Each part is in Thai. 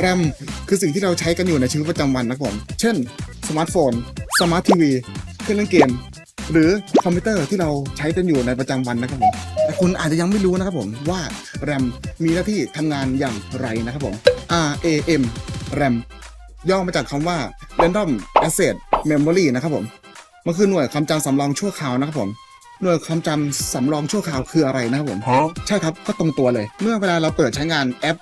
แรมคือสิ่งที่เราใช้กันอยู่ในชีวิตประจำวันนะครับผม เช่น สมาร์ทโฟน สมาร์ททีวี เครื่องเล่นเกม หรือคอมพิวเตอร์ที่เราใช้กันอยู่ในประจำวันนะครับผม แต่คุณอาจจะยังไม่รู้นะครับผมว่าแรมมีหน้าที่ทำงานอย่างไรนะครับผม RAM RAM ย่อมาจากคำว่า Random Access Memory นะครับผม มันคือหน่วยความจำสำรองชั่วคราวนะครับผม หน่วยความจำสำรองชั่วคราวคืออะไรนะครับผม ใช่ครับ ก็ตรงตัวเลย เมื่อเวลาเราเปิดใช้งานแอป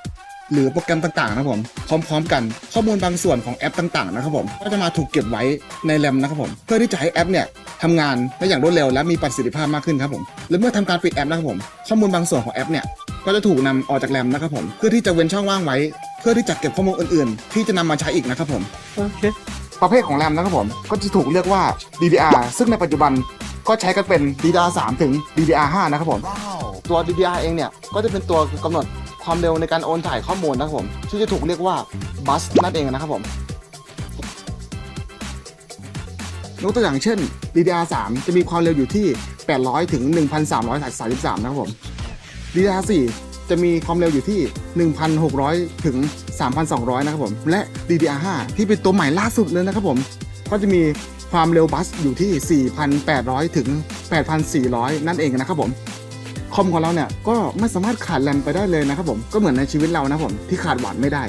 หรือโปรแกรมต่างๆนะครับผมพร้อมๆ กันข้อมูลบางส่วนของแอปต่างๆนะครับผมก็จะมาถูกเก็บไว้ในแรมนะครับผมเพื่อที่จะให้แอปเนี่ยทำงานได้อย่างรวดเร็วและมีประสิทธิภาพมากขึ้นครับผมและเมื่อทำการปิดแอปนะครับผมข้อมูลบางส่วนของแอปเนี่ยก็จะถูกนำออกจากแรมนะครับผมเพื่อที่จะเว้นช่องว่างไว้ เพื่อที่จะเก็บข้อมูลอื่นๆ ที่จะนำมาใช้อีกนะครับผมโอเคประเภทของแรมนะครับผมก็จะถูกเรียกว่า DDR ซึ่งในปัจจุบันก็ใช้กันเป็น DDR 3 ถึง DDR 5 นะครับผม ตัว DDR เองเนี่ย ก็จะเป็นตัวกำหนด ความเร็วในการโอนถ่ายข้อมูลนะครับผมที่จะถูกเรียกว่าบัสนั่นเองนะครับผมยกตัวอย่างเช่น DDR 3 จะมีความเร็วอยู่ที่ 800 ถึง 1,333 นะครับผม DDR 4 จะมีความเร็วอยู่ที่ 1,600 ถึง 3,200 นะครับผม และ DDR 5 ที่เป็นตัวใหม่ล่าสุดเลยนะครับผม ก็จะมีความเร็วบัสอยู่ที่ 4,800 ถึง 8,400 นั่นเองนะครับผม อมของเราเนี่ยก็ไม่สามารถขาดแรมไปได้เลยนะครับผมก็เหมือนในชีวิตเรานะผมที่ขาดหวานไม่ได้